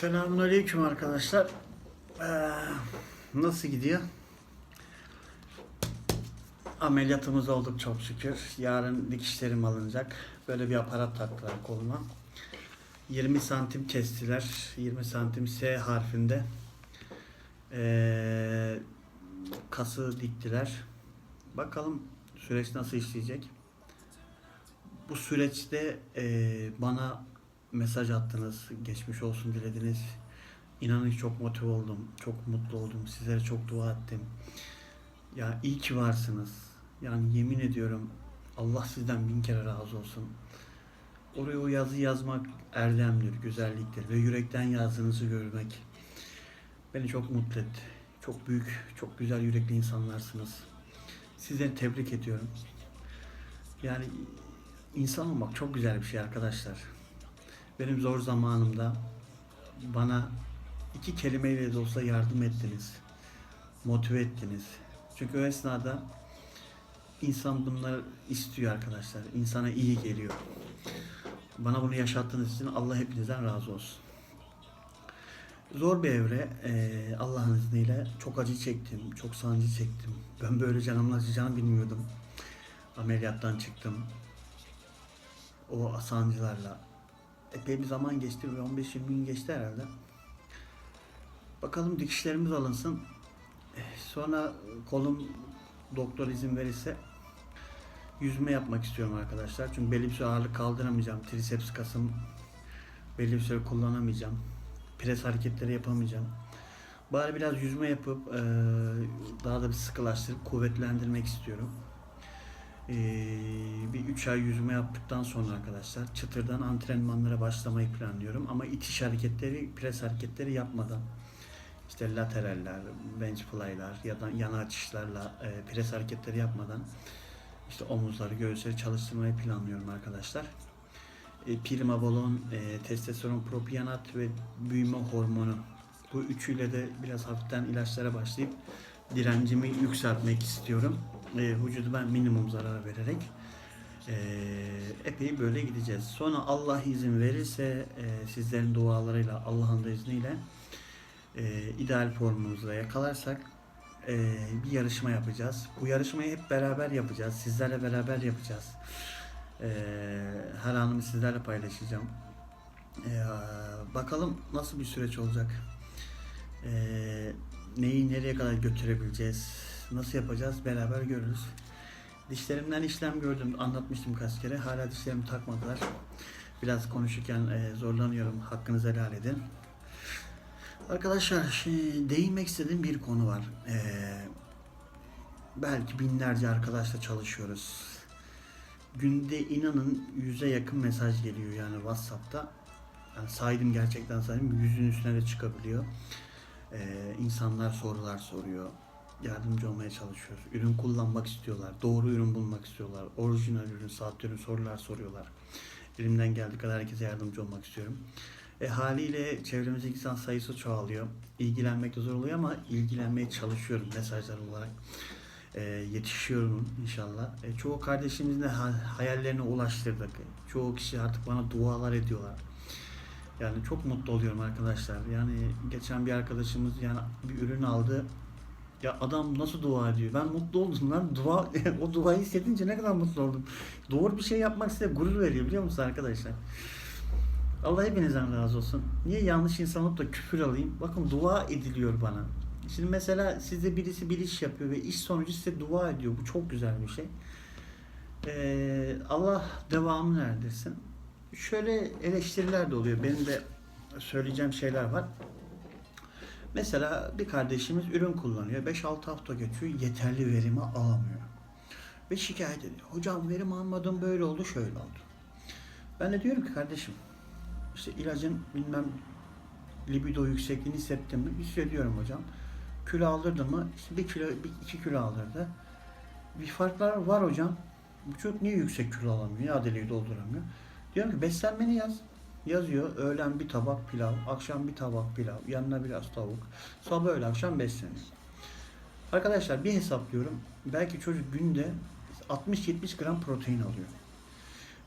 Selamünaleyküm arkadaşlar. Ee, nasıl gidiyor? Ameliyatımız olduk çok şükür. Yarın dikişlerim alınacak. Böyle bir aparat taktılar koluma. 20 santim kestiler. 20 santim S harfinde. Ee, kası diktiler. Bakalım süreç nasıl işleyecek. Bu süreçte e, bana mesaj attınız, geçmiş olsun dilediniz. İnanın çok motive oldum, çok mutlu oldum. Sizlere çok dua ettim. Ya iyi ki varsınız. Yani yemin ediyorum Allah sizden bin kere razı olsun. Oraya o yazı yazmak erdemdir, güzelliktir ve yürekten yazdığınızı görmek beni çok mutlu etti. Çok büyük, çok güzel yürekli insanlarsınız. Sizleri tebrik ediyorum. Yani insan olmak çok güzel bir şey arkadaşlar. Benim zor zamanımda bana iki kelimeyle de olsa yardım ettiniz. Motive ettiniz. Çünkü o esnada insan bunları istiyor arkadaşlar. İnsana iyi geliyor. Bana bunu yaşattığınız için Allah hepinizden razı olsun. Zor bir evre. Ee, Allah'ın izniyle çok acı çektim. Çok sancı çektim. Ben böyle canımın acıyacağını bilmiyordum. Ameliyattan çıktım. O sancılarla epey bir zaman geçti ve 15-20 gün geçti herhalde. Bakalım dikişlerimiz alınsın. Eh, Sonra kolum doktor izin verirse yüzme yapmak istiyorum arkadaşlar. Çünkü belli bir süre ağırlık kaldıramayacağım. Triceps kasım belli bir süre kullanamayacağım. Pres hareketleri yapamayacağım. Bari biraz yüzme yapıp eee, daha da bir sıkılaştırıp kuvvetlendirmek istiyorum. Ee, bir 3 ay yüzme yaptıktan sonra arkadaşlar çıtırdan antrenmanlara başlamayı planlıyorum. Ama itiş hareketleri, pres hareketleri yapmadan işte lateraller, bench fly'lar ya da yana açışlarla e, pres hareketleri yapmadan işte omuzları, göğüsleri çalıştırmayı planlıyorum arkadaşlar. E, Pirmabolon, e, testosteron, propionat ve büyüme hormonu bu üçüyle de biraz hafiften ilaçlara başlayıp direncimi yükseltmek istiyorum. E, vücuduma minimum zarar vererek e, epey böyle gideceğiz. Sonra Allah izin verirse e, sizlerin dualarıyla Allah'ın da izniyle e, ideal formumuzu yakalarsak e, bir yarışma yapacağız. Bu yarışmayı hep beraber yapacağız. Sizlerle beraber yapacağız. E, her anımı sizlerle paylaşacağım. E, bakalım nasıl bir süreç olacak. E, neyi nereye kadar götürebileceğiz? Nasıl yapacağız? Beraber görürüz. Dişlerimden işlem gördüm. Anlatmıştım kaç kere. Hala dişlerimi takmadılar. Biraz konuşurken e, zorlanıyorum. Hakkınızı helal edin. Arkadaşlar şimdi değinmek istediğim bir konu var. Ee, belki binlerce arkadaşla çalışıyoruz. Günde inanın yüze yakın mesaj geliyor yani WhatsApp'ta. Yani saydım gerçekten saydım. Yüzün üstüne de çıkabiliyor. Ee, insanlar sorular soruyor. Yardımcı olmaya çalışıyoruz. Ürün kullanmak istiyorlar. Doğru ürün bulmak istiyorlar. Orijinal ürün, sahte ürün sorular soruyorlar. Elimden geldiği kadar herkese yardımcı olmak istiyorum. E, haliyle çevremizdeki insan sayısı çoğalıyor. İlgilenmek de zor oluyor ama ilgilenmeye çalışıyorum mesajlar olarak. E, yetişiyorum inşallah. E, çoğu kardeşimizin de ha- hayallerine ulaştırdık. Çoğu kişi artık bana dualar ediyorlar. Yani çok mutlu oluyorum arkadaşlar. Yani geçen bir arkadaşımız yani bir ürün aldı. Ya adam nasıl dua ediyor? Ben mutlu oldum lan. Dua, o duayı hissedince ne kadar mutlu oldum. Doğru bir şey yapmak size gurur veriyor biliyor musunuz arkadaşlar? Allah hepinizden razı olsun. Niye yanlış insan olup da küfür alayım? Bakın dua ediliyor bana. Şimdi mesela sizde birisi bir iş yapıyor ve iş sonucu size dua ediyor. Bu çok güzel bir şey. Ee, Allah devamını erdirsin. Şöyle eleştiriler de oluyor. Benim de söyleyeceğim şeyler var. Mesela bir kardeşimiz ürün kullanıyor. 5-6 hafta geçiyor. Yeterli verimi alamıyor. Ve şikayet ediyor. Hocam verim almadım böyle oldu şöyle oldu. Ben de diyorum ki kardeşim işte ilacın bilmem libido yüksekliğini hissettim mi? Hissediyorum hocam. Kilo aldırdı mı? İşte bir kilo, bir, iki kilo aldırdı. Bir farklar var hocam. Bu çocuk niye yüksek kilo alamıyor? Niye adeleyi dolduramıyor? Diyorum ki beslenmeni yaz. Yazıyor. Öğlen bir tabak pilav, akşam bir tabak pilav, yanına biraz tavuk. Sabah öğle akşam besleniyor. Arkadaşlar bir hesaplıyorum. Belki çocuk günde 60-70 gram protein alıyor.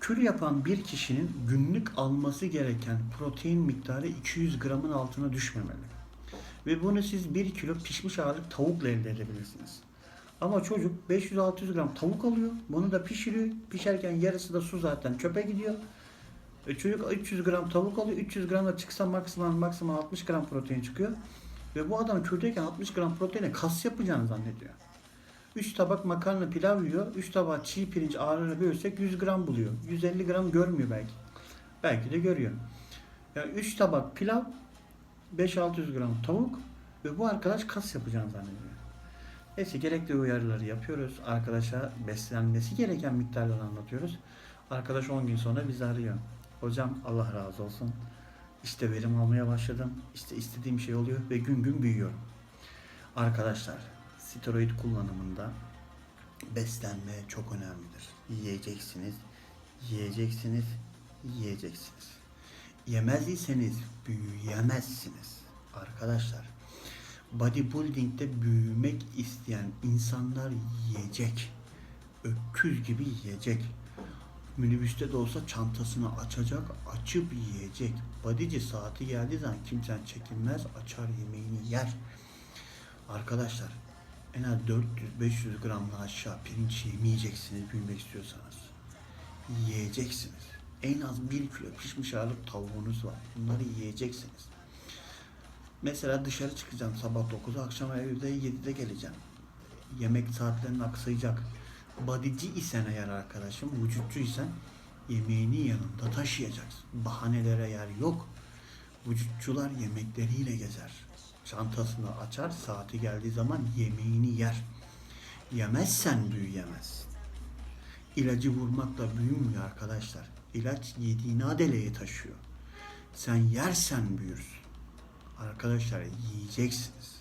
Kür yapan bir kişinin günlük alması gereken protein miktarı 200 gramın altına düşmemeli. Ve bunu siz 1 kilo pişmiş ağırlık tavukla elde edebilirsiniz. Ama çocuk 500-600 gram tavuk alıyor. Bunu da pişiriyor. Pişerken yarısı da su zaten çöpe gidiyor. E çocuk 300 gram tavuk alıyor. 300 gram da çıksa maksimum maksimum 60 gram protein çıkıyor. Ve bu adam kürdeyken 60 gram proteine kas yapacağını zannediyor. 3 tabak makarna pilav yiyor. 3 tabak çiğ pirinç ağırlığına bölsek 100 gram buluyor. 150 gram görmüyor belki. Belki de görüyor. Yani 3 tabak pilav 5-600 gram tavuk ve bu arkadaş kas yapacağını zannediyor. Neyse gerekli uyarıları yapıyoruz. Arkadaşa beslenmesi gereken miktarları anlatıyoruz. Arkadaş 10 gün sonra bizi arıyor. Hocam Allah razı olsun. İşte verim almaya başladım. İşte istediğim şey oluyor ve gün gün büyüyorum. Arkadaşlar steroid kullanımında beslenme çok önemlidir. Yiyeceksiniz, yiyeceksiniz, yiyeceksiniz. Yemez iseniz büyüyemezsiniz. Arkadaşlar bodybuilding'de büyümek isteyen insanlar yiyecek. Öküz gibi yiyecek. Minibüste de olsa çantasını açacak, açıp yiyecek. Bodyci saati geldiği zaman kimsen çekinmez, açar yemeğini yer. Arkadaşlar en az 400-500 gramdan aşağı pirinç yemeyeceksiniz büyümek istiyorsanız. Yiyeceksiniz. En az 1 kilo pişmiş ağırlık tavuğunuz var. Bunları yiyeceksiniz. Mesela dışarı çıkacağım sabah 9'da akşam evde 7'de geleceğim. Yemek saatlerin aksayacak. Badici isen eğer arkadaşım, vücutçu isen yemeğini yanında taşıyacaksın. Bahanelere yer yok. Vücutçular yemekleriyle gezer. Çantasını açar, saati geldiği zaman yemeğini yer. Yemezsen büyüyemezsin. İlacı vurmakla büyümüyor arkadaşlar. İlaç yediğini adeleye taşıyor. Sen yersen büyürsün. Arkadaşlar yiyeceksiniz.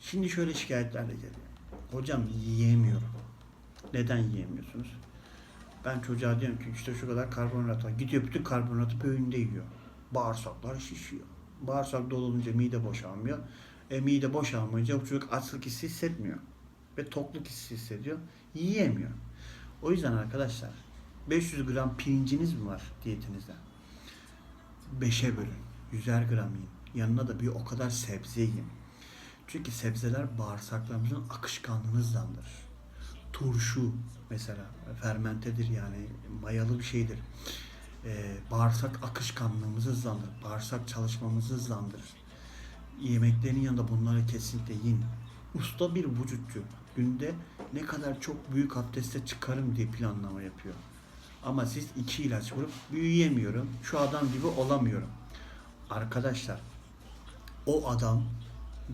Şimdi şöyle şikayetlerle geliyor. Hocam yiyemiyorum. Neden yiyemiyorsunuz? Ben çocuğa diyorum ki işte şu kadar karbonhidrat var. Gidiyor bütün karbonhidratı böğünde yiyor. Bağırsaklar şişiyor. Bağırsak dolunca mide boşalmıyor. E, mide boşalmayınca bu çocuk açlık hissi hissetmiyor. Ve tokluk hissi hissediyor. Yiyemiyor. O yüzden arkadaşlar 500 gram pirinciniz mi var diyetinizde? 5'e bölün. 100'er gram yiyin. Yanına da bir o kadar sebze yiyin. Çünkü sebzeler bağırsaklarımızın akışkanlığını hızlandırır. Turşu mesela fermentedir yani mayalı bir şeydir. Ee, bağırsak akışkanlığımızı hızlandırır. Bağırsak çalışmamızı hızlandırır. Yemeklerin yanında bunları kesinlikle yiyin. Usta bir vücutçu günde ne kadar çok büyük abdeste çıkarım diye planlama yapıyor. Ama siz iki ilaç vurup büyüyemiyorum, şu adam gibi olamıyorum. Arkadaşlar o adam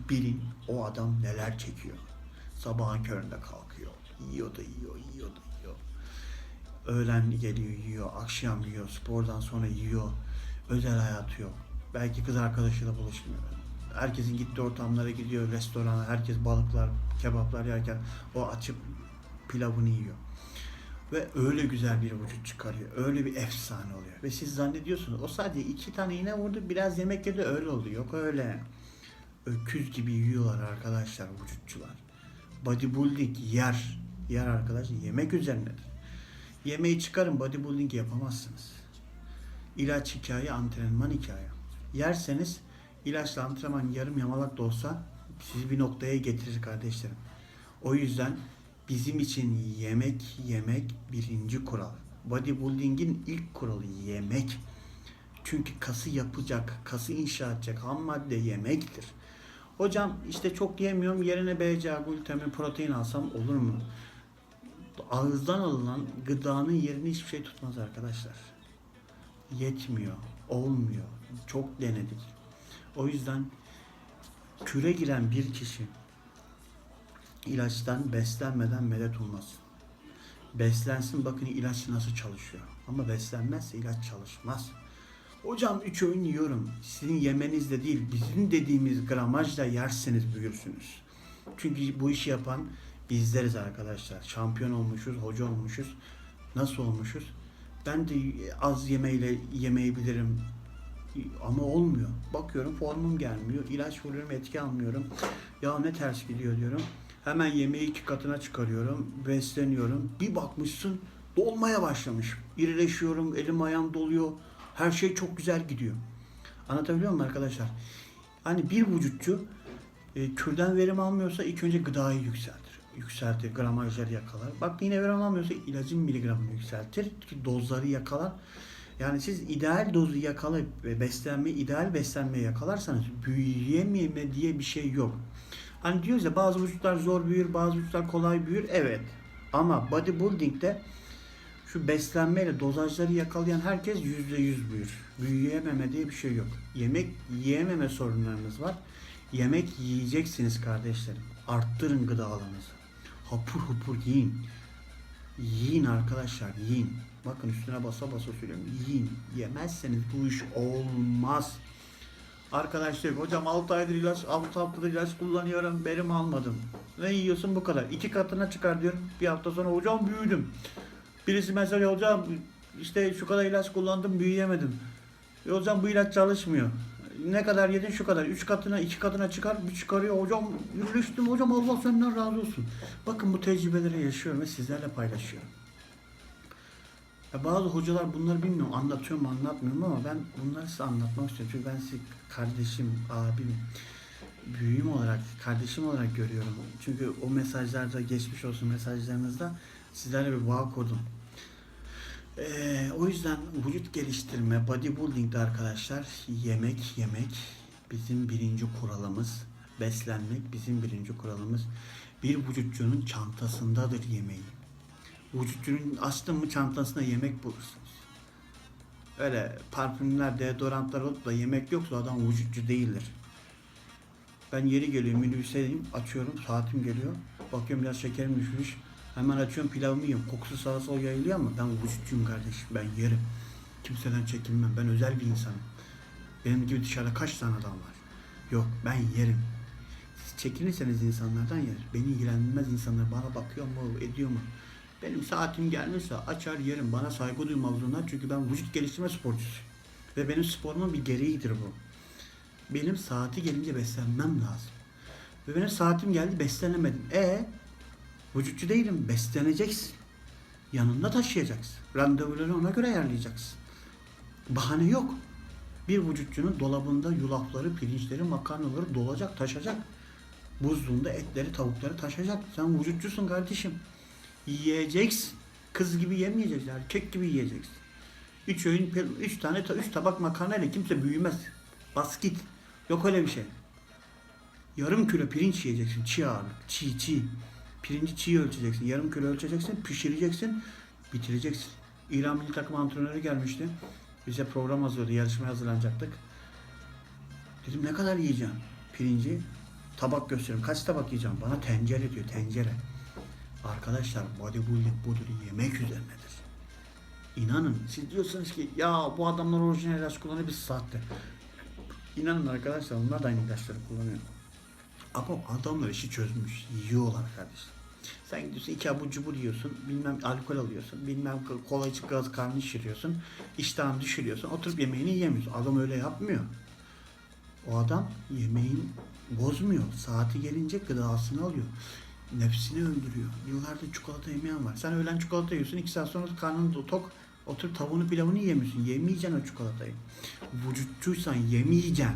bilin o adam neler çekiyor. Sabahın köründe kalkıyor. Yiyor da yiyor, yiyor da yiyor. Öğlen geliyor yiyor, akşam yiyor, spordan sonra yiyor. Özel hayatı yok. Belki kız arkadaşıyla buluşmuyor. Herkesin gittiği ortamlara gidiyor, restorana, herkes balıklar, kebaplar yerken o açıp pilavını yiyor. Ve öyle güzel bir vücut çıkarıyor. Öyle bir efsane oluyor. Ve siz zannediyorsunuz o sadece iki tane iğne vurdu biraz yemek yedi öyle oldu. Yok öyle. Öküz gibi yiyorlar arkadaşlar vücutçular. Bodybuilding yer. Yer arkadaşlar yemek üzerinedir. Yemeği çıkarın bodybuilding yapamazsınız. İlaç hikaye, antrenman hikaye. Yerseniz ilaçla antrenman yarım yamalak da olsa sizi bir noktaya getirir kardeşlerim. O yüzden bizim için yemek yemek birinci kural. Bodybuilding'in ilk kuralı yemek. Çünkü kası yapacak, kası inşa edecek ham madde yemektir. Hocam işte çok yemiyorum yerine BCA, glutamin, protein alsam olur mu? Ağızdan alınan gıdanın yerini hiçbir şey tutmaz arkadaşlar. Yetmiyor, olmuyor. Çok denedik. O yüzden küre giren bir kişi ilaçtan beslenmeden medet olmaz. Beslensin bakın ilaç nasıl çalışıyor. Ama beslenmezse ilaç çalışmaz. Hocam üç öğün yiyorum. Sizin yemenizde değil, bizim dediğimiz gramajla yerseniz büyürsünüz. Çünkü bu işi yapan bizleriz arkadaşlar. Şampiyon olmuşuz, hoca olmuşuz. Nasıl olmuşuz? Ben de az yemeyle yemeyi bilirim. Ama olmuyor. Bakıyorum formum gelmiyor. İlaç vuruyorum etki almıyorum. Ya ne ters gidiyor diyorum. Hemen yemeği iki katına çıkarıyorum. Besleniyorum. Bir bakmışsın dolmaya başlamış. irileşiyorum, elim ayağım doluyor. Her şey çok güzel gidiyor. Anlatabiliyor muyum arkadaşlar? Hani bir vücutçu e, kürden verim almıyorsa ilk önce gıdayı yükseltir. Yükseltir, gramajları yakalar. Bak yine verim almıyorsa ilacın miligramını yükseltir ki dozları yakalar. Yani siz ideal dozu yakalayıp ve beslenme, ideal beslenmeyi yakalarsanız büyüyememe diye bir şey yok. Hani diyoruz ya bazı vücutlar zor büyür, bazı vücutlar kolay büyür. Evet. Ama bodybuilding'de şu beslenmeyle dozajları yakalayan herkes yüzde yüz büyür. Büyüyememe diye bir şey yok. Yemek yiyememe sorunlarınız var. Yemek yiyeceksiniz kardeşlerim. Arttırın gıdalarınızı. Hapur hapur yiyin. Yiyin arkadaşlar yiyin. Bakın üstüne basa basa söylüyorum. Yiyin. Yemezseniz bu iş olmaz. Arkadaşlar hocam 6 aydır ilaç, 6 haftadır ilaç kullanıyorum. Benim almadım. Ne yiyorsun bu kadar? İki katına çıkar diyorum. Bir hafta sonra hocam büyüdüm. Birisi mesela hocam işte şu kadar ilaç kullandım büyüyemedim. E hocam bu ilaç çalışmıyor. Ne kadar yedin şu kadar. Üç katına iki katına çıkar bir çıkarıyor. Hocam yürüyüştüm hocam Allah senden razı olsun. Bakın bu tecrübeleri yaşıyorum ve sizlerle paylaşıyorum. Ya bazı hocalar bunları bilmiyorum anlatıyor mu anlatmıyor mu ama ben bunları size anlatmak istiyorum. Çünkü ben sizi kardeşim, abim, büyüğüm olarak, kardeşim olarak görüyorum. Çünkü o mesajlarda geçmiş olsun mesajlarınızda sizlerle bir bağ kurdum. Ee, o yüzden vücut geliştirme, bodybuilding'de arkadaşlar yemek yemek bizim birinci kuralımız. Beslenmek bizim birinci kuralımız. Bir vücutçunun çantasındadır yemeği. Vücutçunun açtın mı çantasına yemek bulursunuz. Öyle parfümler, deodorantlar olup da yemek yoksa adam vücutçu değildir. Ben yeri geliyor minibüsteyim, açıyorum, saatim geliyor. Bakıyorum biraz şekerim düşmüş. Hemen açıyorum pilavımı yiyorum. Kokusu sağa sola yayılıyor ama ben vücutçuyum kardeşim. Ben yerim. Kimseden çekinmem. Ben özel bir insanım. Benim gibi dışarıda kaç tane adam var? Yok ben yerim. Siz çekinirseniz insanlardan yer. Beni ilgilendirmez insanlar bana bakıyor mu, ediyor mu? Benim saatim gelmişse açar yerim. Bana saygı duymalısınlar çünkü ben vücut geliştirme sporcusuyum. Ve benim sporumun bir gereğidir bu. Benim saati gelince beslenmem lazım. Ve benim saatim geldi beslenemedim. E Vücutçu değilim. Besleneceksin. Yanında taşıyacaksın. Randevuları ona göre ayarlayacaksın. Bahane yok. Bir vücutçunun dolabında yulafları, pirinçleri, makarnaları dolacak, taşacak. Buzluğunda etleri, tavukları taşacak. Sen vücutçusun kardeşim. Yiyeceksin. Kız gibi yemeyeceksin. Erkek gibi yiyeceksin. Üç öğün, üç tane, üç tabak makarnayla kimse büyümez. Bas git. Yok öyle bir şey. Yarım kilo pirinç yiyeceksin. Çiğ ağırlık. Çiğ çiğ. Pirinci çiğ ölçeceksin. Yarım kilo ölçeceksin. Pişireceksin. Bitireceksin. İran milli takım antrenörü gelmişti. Bize program hazırladı. Yarışmaya hazırlanacaktık. Dedim ne kadar yiyeceğim? Pirinci tabak gösteriyorum. Kaç tabak yiyeceğim? Bana tencere diyor. Tencere. Arkadaşlar bodybuilding budur. Yemek üzerinedir. İnanın siz diyorsunuz ki ya bu adamlar orijinal ilaç kullanıyor biz sahte. İnanın arkadaşlar onlar da aynı ilaçları kullanıyor. Ama adamlar işi çözmüş. Yiyorlar kardeşim. Sen gidiyorsun iki abur cubur yiyorsun. Bilmem alkol alıyorsun. Bilmem kola içip gaz karnı şişiriyorsun. İştahını düşürüyorsun. Oturup yemeğini yiyemiyorsun. Adam öyle yapmıyor. O adam yemeğin bozmuyor. Saati gelince gıdasını alıyor. Nefsini öldürüyor. Yıllardır çikolata yemeyen var. Sen öğlen çikolata yiyorsun. iki saat sonra karnın tok. Oturup tavuğunu pilavını yiyemiyorsun. Yemeyeceksin o çikolatayı. Vücutçuysan yemeyeceksin.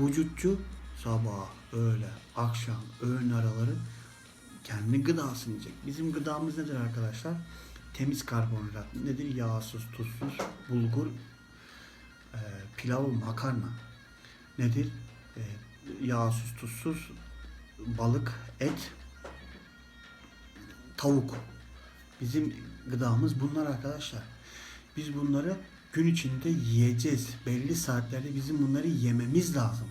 Vücutçu sabah, öğle, akşam, öğün araları kendi gıdasını yiyecek. Bizim gıdamız nedir arkadaşlar? Temiz karbonhidrat. Nedir? Yağsız, tuzsuz, bulgur, e, pilav, makarna. Nedir? E, yağsız, tuzsuz, balık, et, tavuk. Bizim gıdamız bunlar arkadaşlar. Biz bunları gün içinde yiyeceğiz. Belli saatlerde bizim bunları yememiz lazım.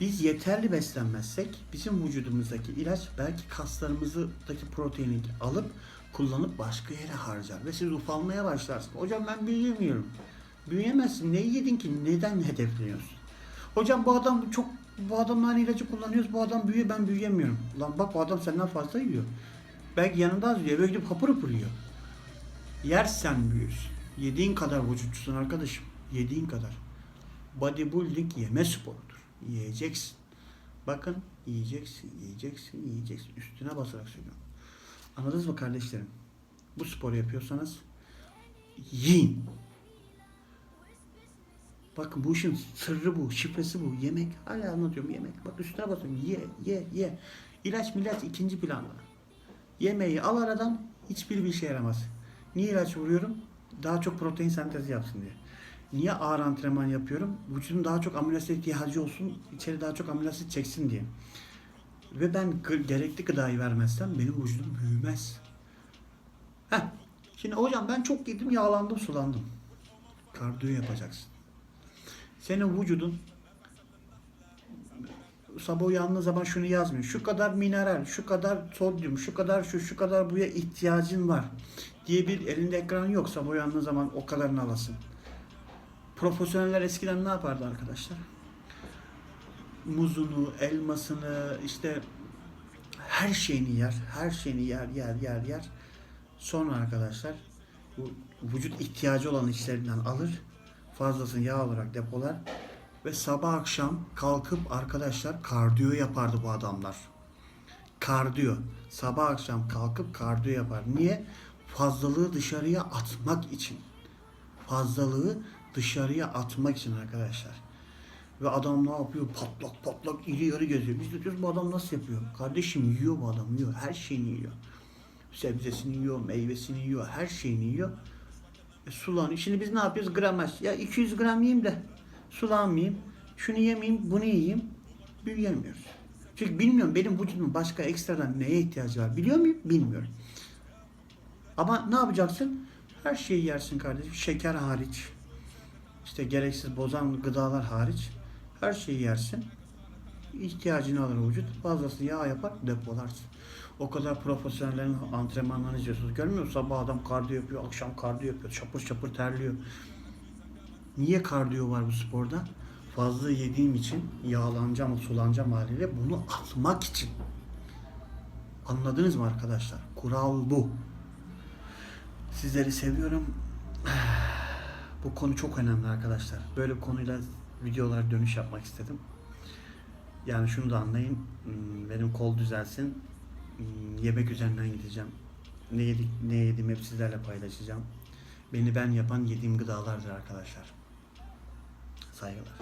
Biz yeterli beslenmezsek bizim vücudumuzdaki ilaç belki kaslarımızdaki proteini alıp kullanıp başka yere harcar ve siz ufalmaya başlarsınız. Hocam ben büyüyemiyorum. Büyüyemezsin. Ne yedin ki? Neden hedefliyorsun? Hocam bu adam çok bu adamın aynı ilacı kullanıyoruz. Bu adam büyüyor ben büyüyemiyorum. Lan bak bu adam senden fazla yiyor. Belki yanında az yiyor. Böyle gidip hapır hapır yiyor. Yersen büyürsün. Yediğin kadar vücutçusun arkadaşım. Yediğin kadar. Bodybuilding yeme sporudur. Yiyeceksin. Bakın yiyeceksin, yiyeceksin, yiyeceksin. Üstüne basarak söylüyorum. Anladınız mı kardeşlerim? Bu sporu yapıyorsanız yiyin. Bakın bu işin sırrı bu, şifresi bu. Yemek. Hala anlatıyorum yemek. Bak üstüne basıyorum. Ye, ye, ye. İlaç milaç ikinci planda. Yemeği al aradan hiçbir bir işe yaramaz. Niye ilaç vuruyorum? Daha çok protein sentezi yapsın diye. Niye ağır antrenman yapıyorum? Vücudun daha çok amino asit ihtiyacı olsun, içeri daha çok amino asit çeksin diye. Ve ben gerekli gıdayı vermezsem benim vücudum büyümez. Heh. Şimdi hocam ben çok yedim, yağlandım, sulandım. Kardiyo yapacaksın. Senin vücudun sabah uyandığı zaman şunu yazmıyor. Şu kadar mineral, şu kadar sodyum, şu kadar şu, şu kadar buya ihtiyacın var diye bir elinde ekran yok. Sabah uyandığı zaman o kadarını alasın. Profesyoneller eskiden ne yapardı arkadaşlar? Muzunu, elmasını, işte her şeyini yer, her şeyini yer, yer, yer, yer. Sonra arkadaşlar bu vücut ihtiyacı olan işlerinden alır, fazlasını yağ olarak depolar ve sabah akşam kalkıp arkadaşlar kardiyo yapardı bu adamlar. Kardiyo. Sabah akşam kalkıp kardiyo yapar. Niye? Fazlalığı dışarıya atmak için. Fazlalığı dışarıya atmak için arkadaşlar. Ve adam ne yapıyor? Patlak patlak iri yarı geziyor. Biz de diyoruz bu adam nasıl yapıyor? Kardeşim yiyor bu adam yiyor. Her şeyini yiyor. Sebzesini yiyor, meyvesini yiyor, her şeyini yiyor. E, sulanıyor. Şimdi biz ne yapıyoruz? Gramaj. Ya 200 gram yiyeyim de sulanmayayım. Şunu yemeyeyim, bunu yiyeyim. Büyüyemiyoruz. Çünkü bilmiyorum benim vücudum başka ekstradan neye ihtiyacı var. Biliyor muyum? Bilmiyorum. Ama ne yapacaksın? Her şeyi yersin kardeşim. Şeker hariç. İşte gereksiz bozan gıdalar hariç. Her şeyi yersin. İhtiyacını alır vücut. Fazlasını yağ yapar, depolarsın. O kadar profesyonellerin antrenmanlarını izliyorsunuz. Görmüyor musun? Sabah adam kardiyo yapıyor, akşam kardiyo yapıyor. Çapır çapır terliyor. Niye kardiyo var bu sporda? Fazla yediğim için yağlanacağım, sulanacağım haliyle bunu atmak için. Anladınız mı arkadaşlar? Kural bu. Sizleri seviyorum. Bu konu çok önemli arkadaşlar. Böyle bir konuyla video olarak dönüş yapmak istedim. Yani şunu da anlayın. hmm, Benim kol düzelsin. Hmm, Yemek üzerinden gideceğim. Ne yedik, ne yedim hep sizlerle paylaşacağım. Beni ben yapan yediğim gıdalardır arkadaşlar. Saygılar.